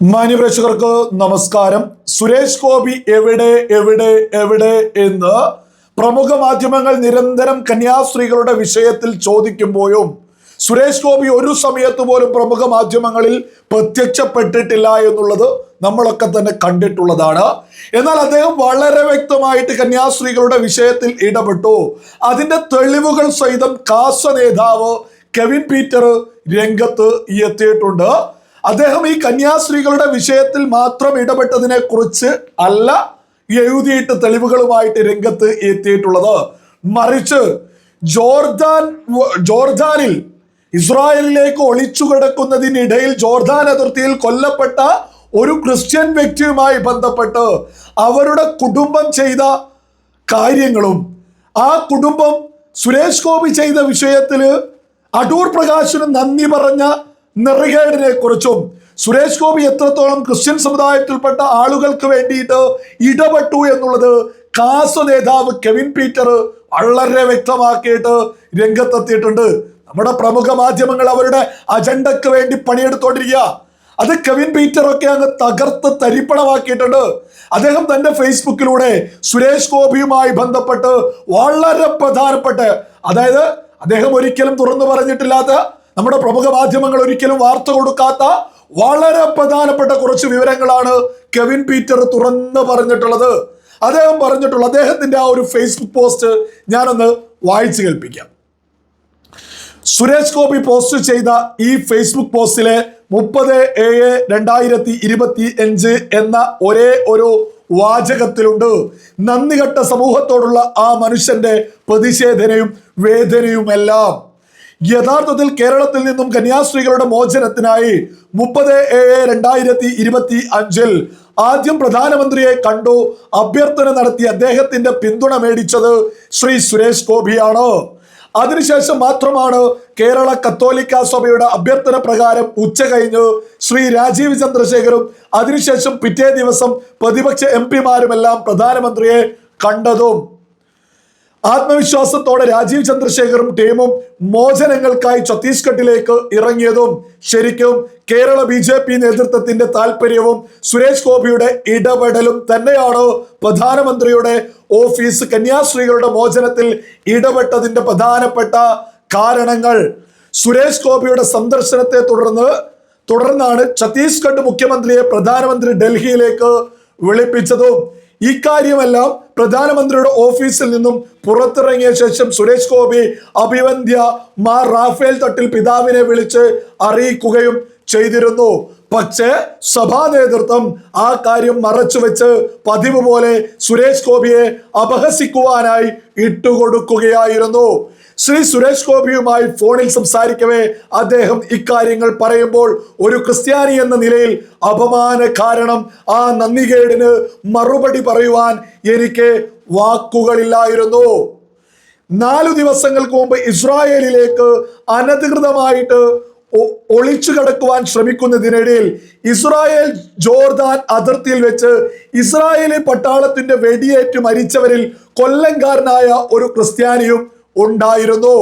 മാന്യപ്രേക്ഷകർക്ക് നമസ്കാരം. സുരേഷ് ഗോപി എവിടെ എവിടെ എവിടെ എന്ന് പ്രമുഖ മാധ്യമങ്ങൾ നിരന്തരം കന്യാസ്ത്രീകളുടെ വിഷയത്തിൽ ചോദിക്കുമ്പോഴും സുരേഷ് ഗോപി ഒരു സമയത്ത് പോലും പ്രമുഖ മാധ്യമങ്ങളിൽ പ്രത്യക്ഷപ്പെട്ടിട്ടില്ല എന്നുള്ളത് നമ്മളൊക്കെ തന്നെ കണ്ടിട്ടുള്ളതാണ്. എന്നാൽ അദ്ദേഹം വളരെ വ്യക്തമായിട്ട് കന്യാസ്ത്രീകളുടെ വിഷയത്തിൽ ഇടപെട്ടു. അതിന്റെ തെളിവുകൾ സഹിതം കാസ നേതാവ് കെവിൻ പീറ്റർ രംഗത്ത് എത്തിയിട്ടുണ്ട്. അദ്ദേഹം ഈ കന്യാസ്ത്രീകളുടെ വിഷയത്തിൽ മാത്രം ഇടപെട്ടതിനെ കുറിച്ച് അല്ല എഴുതിയിട്ട് തെളിവുകളുമായിട്ട് രംഗത്ത് എത്തിയിട്ടുള്ളത്. മറിച്ച് ജോർദാൻ ജോർദാനിൽ ഇസ്രായേലിലേക്ക് ഒളിച്ചു കിടക്കുന്നതിനിടയിൽ ജോർദാൻ അതിർത്തിയിൽ കൊല്ലപ്പെട്ട ഒരു ക്രിസ്ത്യൻ വ്യക്തിയുമായി ബന്ധപ്പെട്ട് അവരുടെ കുടുംബം ചെയ്ത കാര്യങ്ങളും ആ കുടുംബം സുരേഷ് ഗോപി ചെയ്ത വിഷയത്തിൽ അടൂർ പ്രകാശിന് നന്ദി പറഞ്ഞ നെറുകേടിനെ കുറിച്ചും സുരേഷ് ഗോപി എത്രത്തോളം ക്രിസ്ത്യൻ സമുദായത്തിൽപ്പെട്ട ആളുകൾക്ക് വേണ്ടിയിട്ട് ഇടപെട്ടു എന്നുള്ളത് കാസ നേതാവ് കെവിൻ പീറ്റർ വളരെ വ്യക്തമാക്കിയിട്ട് രംഗത്തെത്തിയിട്ടുണ്ട്. നമ്മുടെ പ്രമുഖ മാധ്യമങ്ങൾ അവരുടെ അജണ്ടക്ക് വേണ്ടി പണിയെടുത്തോണ്ടിരിക്കുക. അത് കെവിൻ പീറ്റർ ഒക്കെ അങ്ങ് തകർത്ത് തരിപ്പണമാക്കിയിട്ടുണ്ട്. അദ്ദേഹം തന്റെ ഫേസ്ബുക്കിലൂടെ സുരേഷ് ഗോപിയുമായി ബന്ധപ്പെട്ട് വളരെ പ്രധാനപ്പെട്ട് അതായത് അദ്ദേഹം ഒരിക്കലും തുറന്നു പറഞ്ഞിട്ടില്ലാത്ത നമ്മുടെ പ്രമുഖ മാധ്യമങ്ങൾ ഒരിക്കലും വാർത്ത കൊടുക്കാത്ത വളരെ പ്രധാനപ്പെട്ട കുറച്ച് വിവരങ്ങളാണ് കെവിൻ പീറ്റർ തുറന്ന് പറഞ്ഞിട്ടുള്ളത്. അദ്ദേഹം പറഞ്ഞിട്ടുള്ള അദ്ദേഹത്തിന്റെ ആ ഒരു ഫേസ്ബുക്ക് പോസ്റ്റ് ഞാനൊന്ന് വായിച്ചു കേൾപ്പിക്കാം. സുരേഷ് ഗോപി പോസ്റ്റ് ചെയ്ത ഈ ഫേസ്ബുക്ക് പോസ്റ്റിലെ മുപ്പത് ഏഴ് രണ്ടായിരത്തി ഇരുപത്തി അഞ്ച് എന്ന ഒരേ ഒരു വാചകത്തിലുണ്ട്. നന്ദികെട്ട സമൂഹത്തോടുള്ള ആ മനുഷ്യന്റെ പ്രതിഷേധനയും വേദനയുമെല്ലാം. യഥാർത്ഥത്തിൽ കേരളത്തിൽ നിന്നും കന്യാസ്ത്രീകളുടെ മോചനത്തിനായി മുപ്പത് ഏഴ് രണ്ടായിരത്തി ഇരുപത്തി അഞ്ചിൽ ആദ്യം പ്രധാനമന്ത്രിയെ കണ്ടു അഭ്യർത്ഥന നടത്തി അദ്ദേഹത്തിന്റെ പിന്തുണ മേടിച്ചത് ശ്രീ സുരേഷ് ഗോപിയാണ്. അതിനുശേഷം മാത്രമാണ് കേരള കത്തോലിക്ക സഭയുടെ അഭ്യർത്ഥന പ്രകാരം ഉച്ച കഴിഞ്ഞ് ശ്രീ രാജീവ് ചന്ദ്രശേഖരും അതിനുശേഷം പിറ്റേ ദിവസം പ്രതിപക്ഷ എം പിമാരുമെല്ലാം പ്രധാനമന്ത്രിയെ കണ്ടതും. ആത്മവിശ്വാസത്തോടെ രാജീവ് ചന്ദ്രശേഖറും ടീമും മോചനങ്ങൾക്കായി ഛത്തീസ്ഗഡിലേക്ക് ഇറങ്ങിയതും ശരിക്കും കേരള ബി ജെ പി നേതൃത്വത്തിന്റെ താല്പര്യവും സുരേഷ് ഗോപിയുടെ ഇടപെടലും തന്നെയാണ് പ്രധാനമന്ത്രിയുടെ ഓഫീസ് കന്യാസ്ത്രീകളുടെ മോചനത്തിൽ ഇടപെട്ടതിന്റെ പ്രധാനപ്പെട്ട കാരണങ്ങൾ? സുരേഷ് ഗോപിയുടെ സന്ദർശനത്തെ തുടർന്ന് തുടർന്നാണ് ഛത്തീസ്ഗഡ് മുഖ്യമന്ത്രിയെ പ്രധാനമന്ത്രി ഡൽഹിയിലേക്ക് വിളിപ്പിച്ചതും. ഇക്കാര്യമെല്ലാം പ്രധാനമന്ത്രിയുടെ ഓഫീസിൽ നിന്നും പുറത്തിറങ്ങിയ ശേഷം സുരേഷ് ഗോപി അഭിവന്ധ്യ മാർ റാഫേൽ തട്ടിൽ പിതാവിനെ വിളിച്ച് അറിയിക്കുകയും ചെയ്തിരുന്നു. പക്ഷേ സഭാ നേതൃത്വം ആ കാര്യം മറച്ചു വെച്ച് പതിവ് പോലെ സുരേഷ് ഗോപിയെ അപഹസിക്കുവാനായി ഇട്ടുകൊടുക്കുകയായിരുന്നു. ശ്രീ സുരേഷ് ഗോപിയുമായി ഫോണിൽ സംസാരിക്കവേ അദ്ദേഹം ഇക്കാര്യങ്ങൾ പറയുമ്പോൾ ഒരു ക്രിസ്ത്യാനി എന്ന നിലയിൽ അപമാന കാരണം ആ നന്ദികേടിന് മറുപടി പറയുവാൻ എനിക്ക് വാക്കുകളില്ലായിരുന്നു. നാലു ദിവസങ്ങൾക്ക് മുമ്പ് ഇസ്രായേലിലേക്ക് അനധികൃതമായിട്ട് ഒളിച്ചു കടക്കുവാൻ ശ്രമിക്കുന്നതിനിടയിൽ ഇസ്രായേൽ ജോർദാൻ അതിർത്തിയിൽ വെച്ച് ഇസ്രായേലി പട്ടാളത്തിന്റെ വെടിയേറ്റ് മരിച്ചവരിൽ കൊല്ലംകാരനായ ഒരു ക്രിസ്ത്യാനിയും ഉണ്ടായിരുന്നു.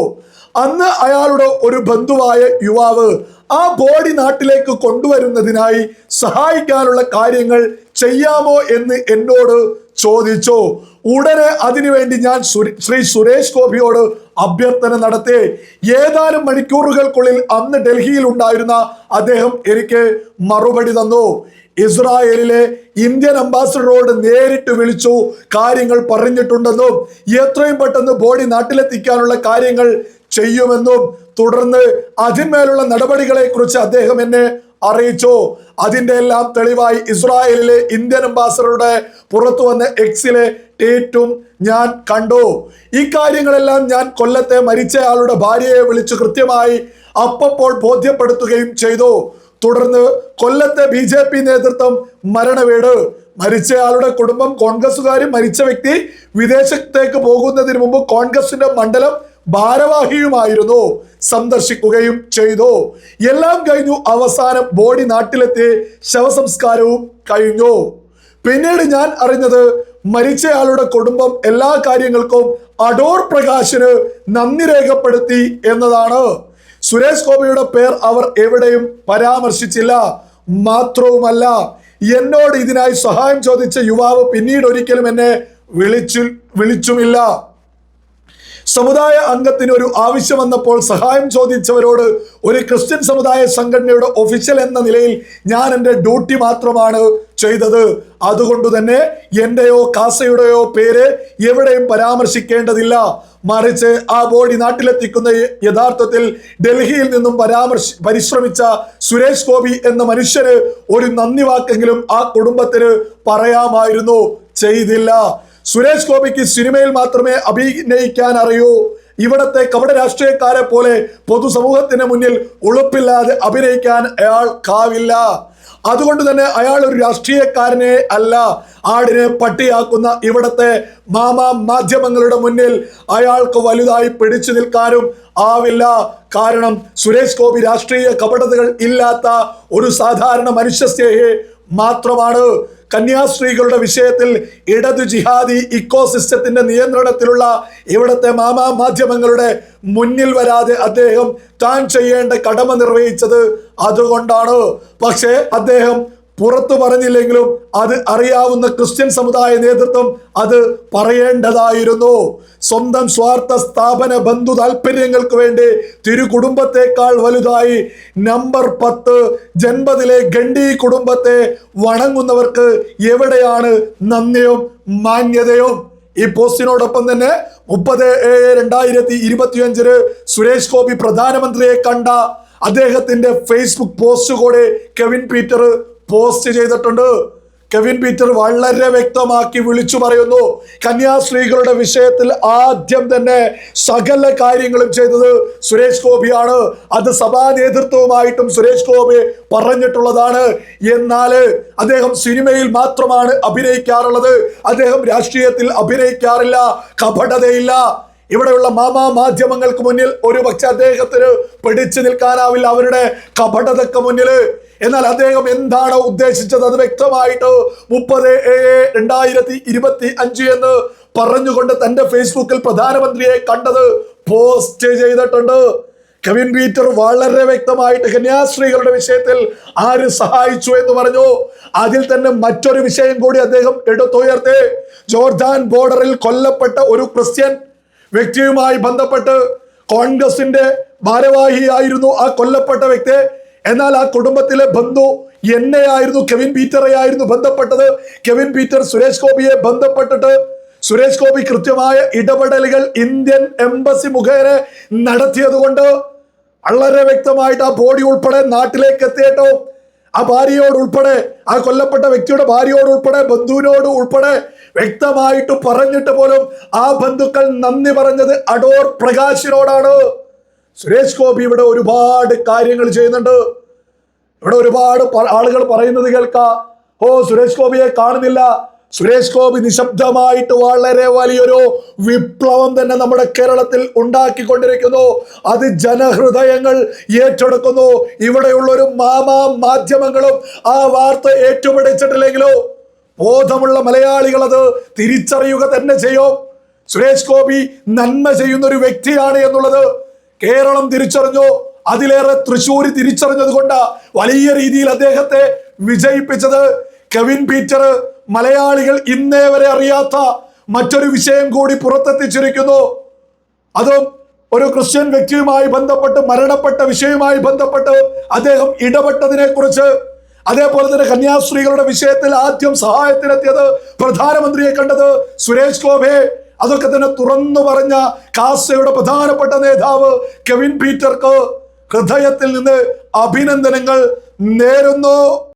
അന്ന് അയാളുടെ ഒരു ബന്ധുവായ യുവാവ് ആ ബോഡി നാട്ടിലേക്ക് കൊണ്ടുവരുന്നതിനായി സഹായിക്കാനുള്ള കാര്യങ്ങൾ ചെയ്യാമോ എന്ന് എന്നോട് ചോദിച്ചു. ഉടനെ അതിനുവേണ്ടി ഞാൻ ശ്രീ സുരേഷ് ഗോപിയോട് അഭ്യർത്ഥന നടത്തി. ഏതാനും മണിക്കൂറുകൾക്കുള്ളിൽ അന്ന് ഡൽഹിയിൽ ഉണ്ടായിരുന്ന അദ്ദേഹം എനിക്ക് മറുപടി തന്നു. ഇസ്രായേലിലെ ഇന്ത്യൻ അംബാസഡറോട് നേരിട്ട് വിളിച്ചു കാര്യങ്ങൾ പറഞ്ഞിട്ടുണ്ടെന്നും എത്രയും പെട്ടെന്ന് ബോഡി നാട്ടിലെത്തിക്കാനുള്ള കാര്യങ്ങൾ ചെയ്യുമെന്നും തുടർന്ന് അതിന്മേലുള്ള നടപടികളെക്കുറിച്ച് അദ്ദേഹം എന്നെ അറിയിച്ചു. അതിന്റെ എല്ലാം തെളിവായി ഇസ്രായേലിലെ ഇന്ത്യൻ അംബാസഡറുടെ പുറത്തു വന്ന എക്സിലെ ടേറ്റും ഞാൻ കണ്ടു. ഈ കാര്യങ്ങളെല്ലാം ഞാൻ കൊല്ലത്തെ മരിച്ചയാളുടെ ഭാര്യയെ വിളിച്ച് കൃത്യമായി അപ്പപ്പോൾ ബോധ്യപ്പെടുത്തുകയും ചെയ്തു. തുടർന്ന് കൊല്ലത്തെ ബി ജെ പി നേതൃത്വം മരണവീട്. മരിച്ചയാളുടെ കുടുംബം കോൺഗ്രസുകാരും മരിച്ച വ്യക്തി വിദേശത്തേക്ക് പോകുന്നതിന് മുമ്പ് കോൺഗ്രസിന്റെ മണ്ഡലം ഭാരവാഹിയുമായിരുന്നു സന്ദർശിക്കുകയും ചെയ്തു. എല്ലാം കഴിഞ്ഞു അവസാനം ബോഡി നാട്ടിലെത്തി ശവസംസ്കാരവും കഴിഞ്ഞു. പിന്നീട് ഞാൻ അറിഞ്ഞത് മരിച്ചയാളുടെ കുടുംബം എല്ലാ കാര്യങ്ങൾക്കും അടോർ പ്രകാശിന് നന്ദി രേഖപ്പെടുത്തി എന്നതാണ്. സുരേഷ് ഗോപിയുടെ പേർ അവർ എവിടെയും പരാമർശിച്ചില്ല. മാത്രവുമല്ല എന്നോട് ഇതിനായി സഹായം ചോദിച്ച യുവാവ് പിന്നീട് ഒരിക്കലും എന്നെ വിളിച്ചു വിളിച്ചുമില്ല. സമുദായ അംഗത്തിന് ഒരു ആവശ്യം വന്നപ്പോൾ സഹായം ചോദിച്ചവരോട് ഒരു ക്രിസ്ത്യൻ സമുദായ സംഘടനയുടെ ഒഫീഷ്യൽ എന്ന നിലയിൽ ഞാൻ എന്റെ ഡ്യൂട്ടി മാത്രമാണ് ചെയ്തത്. അതുകൊണ്ട് തന്നെ എന്റെയോ കാസയുടെയോ പേര് എവിടെയും പരാമർശിക്കേണ്ടതില്ല. മറിച്ച് ആ ബോഡി നാട്ടിലെത്തിക്കുന്ന യഥാർത്ഥത്തിൽ ഡൽഹിയിൽ നിന്നും പരാമർശ പരിശ്രമിച്ച സുരേഷ് ഗോപി എന്ന മനുഷ്യന് ഒരു നന്ദി വാക്കെങ്കിലും ആ കുടുംബത്തിന് പറയാമായിരുന്നു. ചെയ്തില്ല. സുരേഷ് ഗോപിക്ക് സിനിമയിൽ മാത്രമേ അഭിനയിക്കാൻ അറിയൂ ഇവിടത്തെ കപട രാഷ്ട്രീയക്കാരെ പോലെ പൊതുസമൂഹത്തിന് മുന്നിൽ ഉളുപ്പില്ലാതെ അഭിനയിക്കാൻ അയാൾ കാവില്ല. അതുകൊണ്ട് തന്നെ അയാൾ ഒരു രാഷ്ട്രീയക്കാരനെ അല്ല ആടിനെ പട്ടിയാക്കുന്ന ഇവിടത്തെ മാമാ മാധ്യമങ്ങളുടെ മുന്നിൽ അയാൾക്ക് വലുതായി പിടിച്ചു നിൽക്കാനും ആവില്ല. കാരണം സുരേഷ് ഗോപി രാഷ്ട്രീയ കപടതകൾ ഇല്ലാത്ത ഒരു സാധാരണ മനുഷ്യസ്നേഹി മാത്രമാണ്. കന്യാസ്ത്രീകളുടെ വിഷയത്തിൽ ഇടതു ജിഹാദി ഇക്കോസിസ്റ്റത്തിന്റെ നിയന്ത്രണത്തിലുള്ള ഇവിടുത്തെ മാമാ മാധ്യമങ്ങളുടെ മുന്നിൽ വരാതെ അദ്ദേഹം താൻ ചെയ്യേണ്ട കടമ നിർവഹിച്ചത് അതുകൊണ്ടാണ്. പക്ഷേ അദ്ദേഹം പുറത്തു പറഞ്ഞില്ലെങ്കിലും അത് അറിയാവുന്ന ക്രിസ്ത്യൻ സമുദായ നേതൃത്വം അത് പറയേണ്ടതായിരുന്നു. സ്വന്തം സ്വാർത്ഥ സ്ഥാപന ബന്ധു താല്പര്യങ്ങൾക്ക് വേണ്ടി തിരു കുടുംബത്തെക്കാൾ വലുതായി നമ്പർ പത്ത് ജൻപതിലെ ഗണ്ഡി കുടുംബത്തെ വണങ്ങുന്നവർക്ക് എവിടെയാണ് നന്ദിയും മാന്യതയും? ഈ പോസ്റ്റിനോടൊപ്പം തന്നെ മുപ്പത് ഏഴ് രണ്ടായിരത്തി ഇരുപത്തിയഞ്ചിന് സുരേഷ് ഗോപി പ്രധാനമന്ത്രിയെ കണ്ട അദ്ദേഹത്തിന്റെ ഫേസ്ബുക്ക് പോസ്റ്റ് കൂടെ കെവിൻ പീറ്റർ പോസ്റ്റ് ചെയ്തിട്ടുണ്ട്. കെവിൻ പീറ്റർ വളരെ വ്യക്തമാക്കി വിളിച്ചു പറയുന്നു. കന്യാസ്ത്രീകളുടെ വിഷയത്തിൽ ആദ്യം തന്നെ സകല കാര്യങ്ങളും ചെയ്തത് സുരേഷ് ഗോപിയാണ്. അത് സഭാ നേതൃത്വവുമായിട്ടും സുരേഷ് ഗോപി പറഞ്ഞിട്ടുള്ളതാണ്. എന്നാൽ അദ്ദേഹം സിനിമയിൽ മാത്രമാണ് അഭിനയിക്കാറുള്ളത്. അദ്ദേഹം രാഷ്ട്രീയത്തിൽ അഭിനയിക്കാറില്ല. കപടതയില്ല. ഇവിടെയുള്ള മാമാ മാധ്യമങ്ങൾക്ക് മുന്നിൽ ഒരു പക്ഷെ അദ്ദേഹത്തിന് പിടിച്ചു നിൽക്കാനാവില്ല അവരുടെ കപടതക്ക് മുന്നിൽ. എന്നാൽ അദ്ദേഹം എന്താണ് ഉദ്ദേശിച്ചത്? അത് വ്യക്തമായിട്ട് മുപ്പത് ഏഴ് രണ്ടായിരത്തി ഇരുപത്തി അഞ്ച് എന്ന് പറഞ്ഞുകൊണ്ട് തന്റെ ഫേസ്ബുക്കിൽ പ്രധാനമന്ത്രിയെ കണ്ടത് പോസ്റ്റ് ചെയ്തിട്ടുണ്ട്. കെവിൻ പീറ്റർ വളരെ വ്യക്തമായിട്ട് കന്യാസ്ത്രീകളുടെ വിഷയത്തിൽ ആര് സഹായിച്ചു എന്ന് പറഞ്ഞു. അതിൽ തന്നെ മറ്റൊരു വിഷയം കൂടി അദ്ദേഹം എടുത്തുയർത്തി. ജോർദാൻ ബോർഡറിൽ കൊല്ലപ്പെട്ട ഒരു ക്രിസ്ത്യൻ വ്യക്തിയുമായി ബന്ധപ്പെട്ട് കോൺഗ്രസിന്റെ ഭാരവാഹിയായിരുന്നു ആ കൊല്ലപ്പെട്ട വ്യക്തി. എന്നാൽ ആ കുടുംബത്തിലെ ബന്ധു എന്നെയായിരുന്നു കെവിൻ പീറ്ററെ ആയിരുന്നു ബന്ധപ്പെട്ടത്. കെവിൻ പീറ്റർ സുരേഷ് ഗോപിയെ ബന്ധപ്പെട്ടിട്ട് സുരേഷ് ഗോപി കൃത്യമായ ഇടപെടലുകൾ ഇന്ത്യൻ എംബസി മുഖേന നടത്തിയത് കൊണ്ട് വളരെ വ്യക്തമായിട്ട് ആ ബോഡി ഉൾപ്പെടെ നാട്ടിലേക്ക് എത്തിയിട്ടോ ആ ഭാര്യയോട് ഉൾപ്പെടെ ആ കൊല്ലപ്പെട്ട വ്യക്തിയുടെ ഭാര്യയോട് ഉൾപ്പെടെ ബന്ധുവിനോട് ഉൾപ്പെടെ വ്യക്തമായിട്ട് പറഞ്ഞിട്ട് പോലും ആ ബന്ധുക്കൾ നന്ദി പറഞ്ഞത് അടോർ പ്രകാശിനോടാണ്. സുരേഷ് ഗോപി ഇവിടെ ഒരുപാട് കാര്യങ്ങൾ ചെയ്യുന്നുണ്ട്. ഇവിടെ ഒരുപാട് ആളുകൾ പറയുന്നത് കേൾക്കാം. ഓ സുരേഷ് ഗോപിയെ കാണുന്നില്ല. സുരേഷ് ഗോപി നിശബ്ദമായിട്ട് വളരെ വലിയൊരു വിപ്ലവം തന്നെ നമ്മുടെ കേരളത്തിൽ ഉണ്ടാക്കിക്കൊണ്ടിരിക്കുന്നു. അത് ജനഹൃദയങ്ങൾ ഏറ്റെടുക്കുന്നു. ഇവിടെയുള്ള ഒരു മാമാ മാധ്യമങ്ങളും ആ വാർത്ത ഏറ്റുപിടിച്ചിട്ടില്ലെങ്കിലോ? ബോധമുള്ള മലയാളികൾ അത് തിരിച്ചറിയുക തന്നെ ചെയ്യും. സുരേഷ് ഗോപി നന്മ ചെയ്യുന്ന ഒരു വ്യക്തിയാണ് എന്നുള്ളത് കേരളം തിരിച്ചറിഞ്ഞു. അതിലേറെ തൃശ്ശൂർ തിരിച്ചറിഞ്ഞത് കൊണ്ട് വലിയ രീതിയിൽ അദ്ദേഹത്തെ വിജയിപ്പിച്ചത്. കെവിൻ പീറ്റർ മലയാളികൾ ഇന്നേ വരെ അറിയാത്ത മറ്റൊരു വിഷയം കൂടി പുറത്തെത്തിച്ചിരിക്കുന്നു. അതും ഒരു ക്രിസ്ത്യൻ വ്യക്തിയുമായി ബന്ധപ്പെട്ട് മരണപ്പെട്ട വിഷയവുമായി ബന്ധപ്പെട്ട് അദ്ദേഹം ഇടപെട്ടതിനെ കുറിച്ച് അതേപോലെ തന്നെ കന്യാസ്ത്രീകളുടെ വിഷയത്തിൽ ആദ്യം സഹായത്തിനെത്തിയത് പ്രധാനമന്ത്രിയെ കണ്ടത് സുരേഷ് ഗോപെ. അതൊക്കെ തന്നെ തുറന്നു പറഞ്ഞ കാസയുടെ പ്രധാനപ്പെട്ട നേതാവ് കെവിൻ പീറ്റർക്ക് ഹൃദയത്തിൽ നിന്ന് അഭിനന്ദനങ്ങൾ നേരുന്നു.